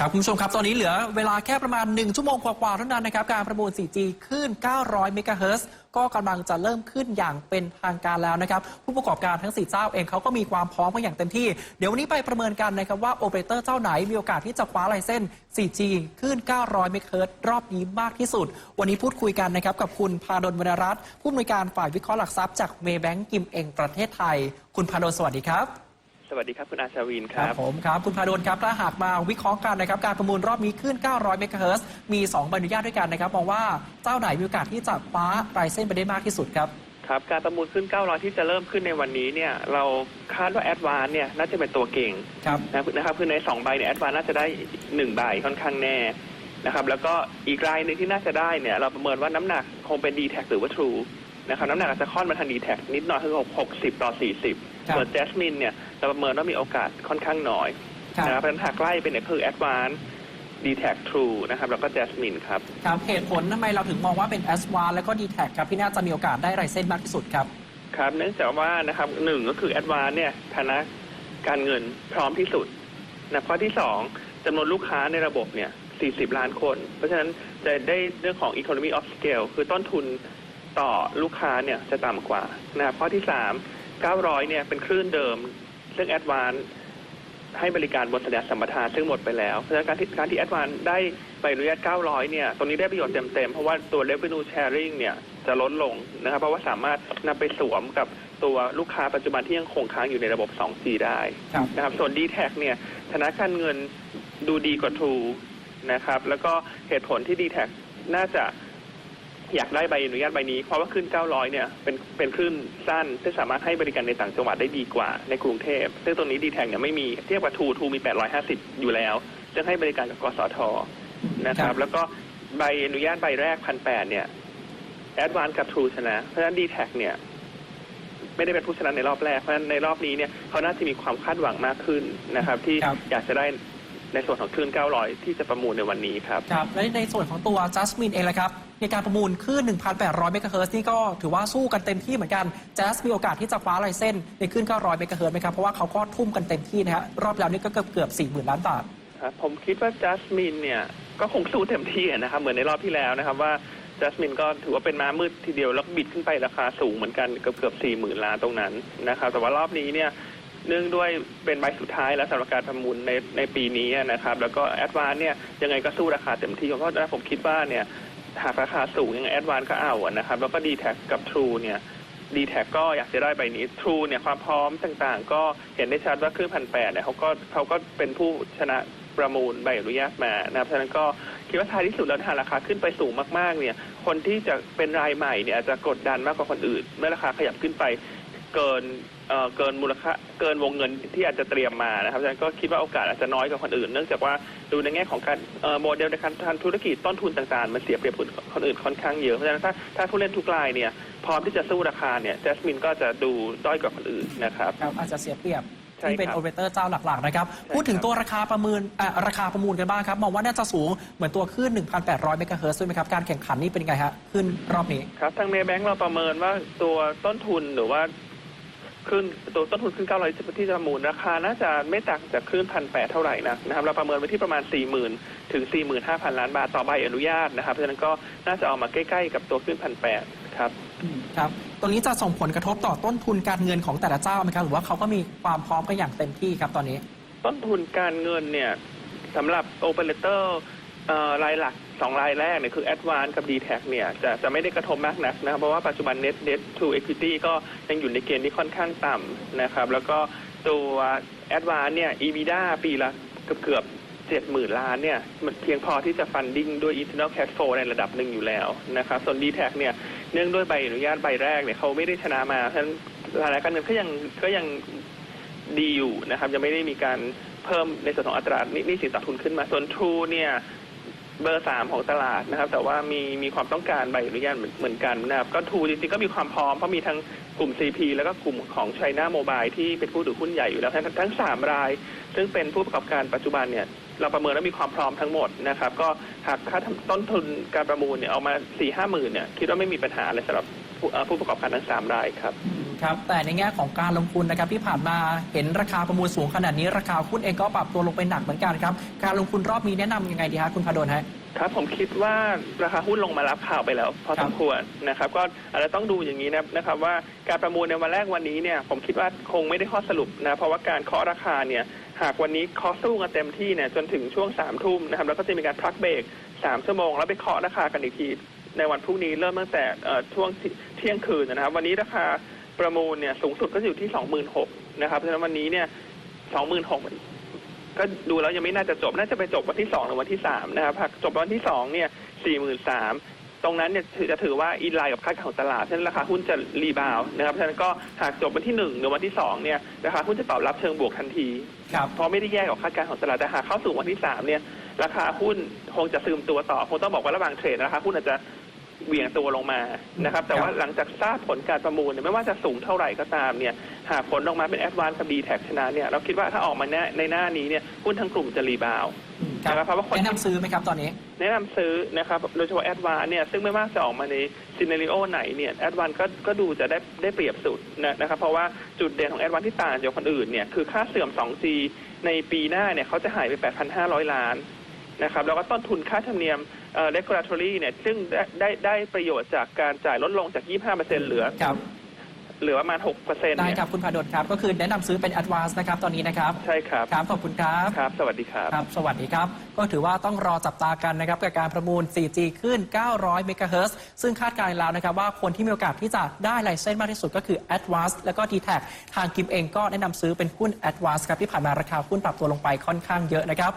ครับคุณผู้ชมครับ ตอนนี้เหลือเวลาแค่ประมาณ 1 ชั่วโมงกว่าๆเท่านั้นนะครับ การประมูล 4G ขึ้น 900 เมกะเฮิรตซ์ก็กำลังจะเริ่มขึ้นอย่างเป็นทางการแล้วนะครับ ผู้ประกอบการทั้ง 4 เจ้าเองเขาก็มีความพร้อมกันอย่างเต็มที่ เดี๋ยววันนี้ไปประเมินกันนะครับว่าโอเปอเรเตอร์เจ้าไหนมีโอกาสที่จะคว้าลเซนส์ 4G ขึ้น 900 เมกะเฮิรตซ์รอบนี้มากที่สุด วันนี้พูดคุยกันนะครับกับคุณพาดลวรรณรัตน์ผู้อำนวยการฝ่ายวิเคราะห์หลักทรัพย์จากเมย์แบงก์กิมเองประเทศไทย คุณพาดลสวัสดีครับ วัสดีครับคุณอาชาวินคครัรับ บผมครับ คุณพาดลครับถ้าหากมาวิเคราะห์กันนะครับ การประมูลรอบนี้ขึ้น 900 เมกะเฮิรตซ์มี 2 ใบอนุญาตด้วยกันนะครับ มองว่าเจ้าไหนมีโอกาสที่จะคว้าไรเส้นไปได้มากที่สุดครับ ครับ การประมูลขึ้น 900 ที่จะเริ่มขึ้นในวันนี้เนี่ย เราคาดว่าแอดวานเนี่ยน่าจะเป็นตัวเก่งครับนะครับคือใน 2 ใบเนี่ยแอดวานน่าจะได้ 1 ใบค่อนข้างแน่นะครับ แล้วก็อีกรายหนึ่งที่น่าจะได้เนี่ย เราประเมินว่าน้ำหนักคงเป็น d t แทหรือว่า True นะครับ น้ำหนักอาจจะค่อนมาทาง d t แทนิดหน่อยคือ 60 ต่อ 40 ครับส่วน Jasmine เนี่ยเราประเมินว่ามีโอกาสค่อนข้างน้อยครับนะครับเพราะฉะนั้นหากใกล้เป็นเนี่ยคือแอดวาน d t แท True นะครับแล้วก็ Jasmine ครับครับเหตุผลทำไมเราถึงมองว่าเป็น s อ a แล้วก็ d t แทครับที่น่าจะมีโอกาสได้ไรเส้นมากที่สุดครับครับเนื่องจากว่านะครับหนึ่งก็คือแอดวานเนี่ยฐานะการเงินพร้อมที่สุดนะข้อที่สองจำนวนลูกค้าในระบบเนี่ย 40 ล้านคน เพราะฉะนั้นจะได้เรื่องของ economy of scale คือต้นทุนต่อลูกค้าเนี่ยจะต่ำกว่านะครับข้อที่สาม 900 เนี่ยเป็นคลื่นเดิมซึ่งแอดวานให้บริการบนสัญญาสัมปทานซึ่งหมดไปแล้วเพราะฉะนั้นการที่การที่แอดวานได้ใบอนุญาต 900 เนี่ย ตรงนี้ได้ประโยชน์เต็มๆ เพราะว่าตัว revenue sharing เนี่ยจะลดลงนะครับ เพราะว่าสามารถนำไปสวมกับตัวลูกค้าปัจจุบันที่ยังคงค้างอยู่ในระบบ 2G ได้ครับนะครับ ส่วน d t แทเนี่ยธนาคารเงินดูดีกว่า True นะครับ แล้วก็เหตุผลที่ d t แทน่าจะ อยากได้ใบอนุญาตใบนี้ เพราะว่าขึ้น900 เนี่ย เป็นเป็นคลื่นสั้นที่สามารถให้บริการในต่างจังหวัดได้ดีกว่าในกรุงเทพ ซึ่งตรงนี้ d t แทเนี่ยไม่มีเทียบกับ True True มี 850 อยู่แล้วซึ่งให้บริการกับกสทนะคครัรับบแล้วก็ใบอนุญาตใบแรกพันแปดเนี่ยแอดวานกับ True ชนะ เพราะฉะนั้น d t แทเนี่ย ไม่ได้เป็นผู้ชนะในรอบแรก เพราะฉะนั้นในรอบนี้เนี่ยเขาน่าจะมีความคาดหวังมากขึ้นนะครับ ที่ครับอยากจะได้ ในส่วนของคลื่น 900 ที่จะประมูลในวันนี้ครับ ครับ และในส่วนของตัว Jasmine เองละครับ ในการประมูลขึ้น1,800 เมกะเฮิรตซ์นี่ก็ถือว่าสู้กันเต็มที่เหมือนกัน Jazz มีโอกาสที่จะคว้าไรเส้นในขึ้น900 เมกะเฮิรตซ์ไหมครับ เพราะว่าเขาก็ทุ่มกันเต็มที่นะฮะรอบแล้วนี่ก็เกือบเกือบ40,000 ล้านบาทครับผมคิดว่าจัสมินเนี่ยก็คงสู้เต็มที่นะครับเหมือนในรอบที่แล้วนะครับว่าจัสมินก็ถือว่าเป็นม้ามืดทีเดียวแล้วบิดขึ้นไปราคาสูงเหมือนกันเกือบเกือบสี่หมื่นล้านตรงนั้นนะครับแต่ว่ารอบนี้เนี่ย เนื่องด้วยเป็นใบสุดท้ายแล้วสำหรับการประมูลในในปีนี้นะครับ แล้วก็แอดวานเนี่ยยังไงก็สู้ราคาเต็มที่เพราะฉะนั้นผมคิดว่าเนี่ยหากราคาสูงยังแอดวานก็เอาอะนะครับ แล้วก็ d t แท็กับ True เนี่ย d t แท็ก็อยากจะได้ใบนี้ True เนี่ยความพร้อมต่างๆ ก็เห็นได้ชัดว่าคลื่นพันแปดเนี่ยเขาก็เขาก็เป็นผู้ชนะประมูลใบอนุญาตมานะครับเพราะฉะนั้นก็คิดว่าท้ายที่สุดแล้วถ้าราคาขึ้นไปสูงมากๆ เนี่ย คนที่จะเป็นรายใหม่เนี่ยอาจจะกดดันมากกว่าคนอื่น เมื่อราคาขยับขึ้นไปเกิน เอ่อเกินมูลค่าเกินวงเงินที่อาจจะเตรียมมานะครับเพราะฉะนั้นก็คิดว่าโอกาสอาจจะน้อยกว่าคนอื่น เนื่องจากว่าดูในแง่ของการเอ่อโมเดลในการทำธุรกิจต้นทุนต่างๆ มันเสียเปรียบคนอื่นค่อนข้างเยอะเพราะฉะนั้นถ้าถ้าผู้เล่นทุกรายเนี่ยพร้อมที่จะสู้ราคาเนี่ยแจสมินก็จะดูด้อยกว่าคนอื่นนะครับ ครับอาจจะเสียเปรียบใช่ที่เป็นครับโอเปอเรเตอร์เจ้าหลักๆนะครับใช่พูดถึงครับตัวราคาประเมินอะราคาประมูลกันบ้างครับมองว่าน่าจะสูงเหมือนตัวขึ้น 1,800 เมกะเฮิรตซ์ด้วยไหมครับ การแข่งขันนี่เป็นยังไงฮะขึ้นรอบนี้ ครับทางเมย์แบงค์เราประเมินว่าตัวต้นทุนหรือว่า ขึ้นตัวต้นทุนขึ้น900ที่จะประมูลราคาน่าจะไม่ต่างจากคลื่นพันแปดเท่าไหร่นะนะครับเราประเมินไว้ที่ประมาณ 40,000 ถึง 45,000 ล้านบาทต่อใบอนุญาตนะครับเพราะฉะนั้นก็น่าจะเอามาใกล้ๆกับตัวคลื่นพันแปดครับครับตรงนี้จะส่งผลกระทบต่อต้นทุนการเงินของแต่ละเจ้าไหมครับหรือว่าเขาก็มีความพร้อมกันอย่างเต็มที่ครับตอนนี้ ต้นทุนการเงินเนี่ยสำหรับโอเปอเรเตอร์รายหลัก สองรายแรกเนี่ยคือ a d v a n c e กับ d t แทเนี่ยจะจะไม่ได้กระทบมากนักนะครับเพราะว่าปัจจุบัน net debt to equity ก็ยังอยู่ในเกณฑ์ที่ค่อนข้างต่ำนะครับแล้วก็ตัว a d v a n c e เนี่ย EBITDA ปีละเกือบเกือบเจ็ดหมื่นล้านเนี่ยมันเพียงพอที่จะฟันดิ้งด้วย internal cash flow ในระดับหนึ่งอยู่แล้วนะครับส่วน d t แทเนี่ยเนื่องด้วยใบอนุญาตใบแรกเนี่ยเขาไม่ได้ชนะมาเพราะฉะนั้นรายการเงินก็ยังก็ยังดีอยู่นะครับยังไม่ได้มีการเพิ่มในส่วนของอัตราหนี้สินต่อทุนขึ้นมาส่วน True เนี่ย เบอร์สามของตลาดนะครับ แต่ว่ามีมีความต้องการใบอนุญาตเหมือนกันนะครับ ก็ True จริงๆก็มีความพร้อมเพราะมีทั้งกลุ่ม CP แล้วก็กลุ่มของ China Mobile ที่เป็นผู้ถือหุ้นใหญ่อยู่แล้วทั้งทั้งสามราย ซึ่งเป็นผู้ประกอบการปัจจุบันเนี่ยเราประเมินแล้วมีความพร้อมทั้งหมดนะครับ ก็หากค่าต้นทุนการประมูลเนี่ยเอามาสี่ห้าหมื่นเนี่ยคิดว่าไม่มีปัญหาอะไรสำหรับผู้ประกอบการทั้งสามรายครับ ครับแต่ในแง่ของการลงทุนนะครับที่ผ่านมาเห็นราคาประมูลสูงขนาดนี้ราคาหุ้นเองก็ปรับตัวลงไปหนักเหมือนกันครับการลงทุนรอบนี้แนะนำยังไงดีฮะคุณพาดลฮะครับผมคิดว่าราคาหุ้นลงมารับข่าวไปแล้ว พอสมควรนะครับ ก็อาจจะต้องดูอย่างนี้นะนะครับว่าการประมูลในวันแรกวันนี้เนี่ยผมคิดว่าคงไม่ได้ข้อสรุปนะเพราะว่าการเคาะราคาเนี่ยหากวันนี้เคาะสู้กันเต็มที่เนี่ยจนถึงช่วงสามทุ่มนะครับแล้วก็จะมีการพักเบรกสามชั่วโมงแล้วไปเคาะราคากันอีกทีในวันพรุ่งนี้เริ่มตั้งแต่ช่วงเที่ยงคืนนะครับ วันนี้ราคา ประมูลเนี่ยสูงสุดก็อยู่ที่สองหมื่นหกนะครับเพราะฉะนั้นวันนี้เนี่ยสองหมื่นหกก็ดูแล้วยังไม่น่าจะจบน่าจะไปจบวันที่สองหรือวันที่สามนะครับหากจบวันที่สองเนี่ยสี่หมื่นสามตรงนั้นเนี่ยถือจะถือว่าอินไลน์กับคาดการณ์ของตลาดฉะนั้นราคาหุ้นจะรีบาวด์นะครับฉะนั้นก็หากจบวันที่หนึ่งหรือวันที่สองเนี่ยราคาหุ้นจะตอบรับเชิงบวกทันทีครับเพราะไม่ได้แยกกับคาดการณ์ของตลาดแต่หากเข้าสู่วันที่สามเนี่ยราคาหุ้นคงจะซึมตัวต่อคงต้องบอกว่าระหว่างเทรดราคาหุ้นอาจจะ เหวี่ยงตัวลงมานะครับ แต่ว่าหลังจากทราบผลการประมูลเนี่ยไม่ว่าจะสูงเท่าไหร่ก็ตามเนี่ยหากผลออกมาเป็นแอดวานซ์กับดีแท็ชนะเนี่ยเราคิดว่าถ้าออกมาในในหน้านี้เนี่ยหุ้นทั้งกลุ่มจะรีบาวด์ครับนะครับเพราะว่าคนแนะนำซื้อไหมครับตอนนี้ แนะนำซื้อนะครับโดยเฉพาะแอดวานเนี่ยซึ่งไม่ว่าจะออกมาในซีเนริโอไหนเนี่ยแอดวานก็ก็ดูจะได้ได้เปรียบสุดนะนะครับเพราะว่าจุดเด่นของแอดวานที่ต่างจากคนอื่นเนี่ยคือค่าเสื่อม 2G ในปีหน้าเนี่ยเขาจะหายไป 8,500 ล้าน นะครับแล้วก็ต้นทุนค่าธรรมเนียมเอ่อ regulatory เนี่ยซึ่งได้ได้ได้ประโยชน์จากการจ่ายลดลงจาก 25%เหลือ ครับ เหลือประมาณ6%ได้เนี่ยครับคุณพาดลครับ ก็คือแนะนำซื้อเป็น advance นะครับตอนนี้นะครับ ใช่ครับ ครับ ขอบคุณครับ ครับ สวัสดีครับ ครับ สวัสดีครับ ก็ถือว่าต้องรอจับตากันนะครับกับการประมูล 4G ขึ้น 900 เมกะเฮิรตซ์ซึ่งคาดการณ์แล้วนะครับว่าคนที่มีโอกาสที่จะได้ไลเซนส์มากที่สุดก็คือ Advance แล้วก็ d t แททางกิมเองก็แนะนำซื้อเป็นหุ้น Advance ครับที่ผ่านมาราคาหุ้นปรับตัวลงไปค่อนข้างเยอะนะครับ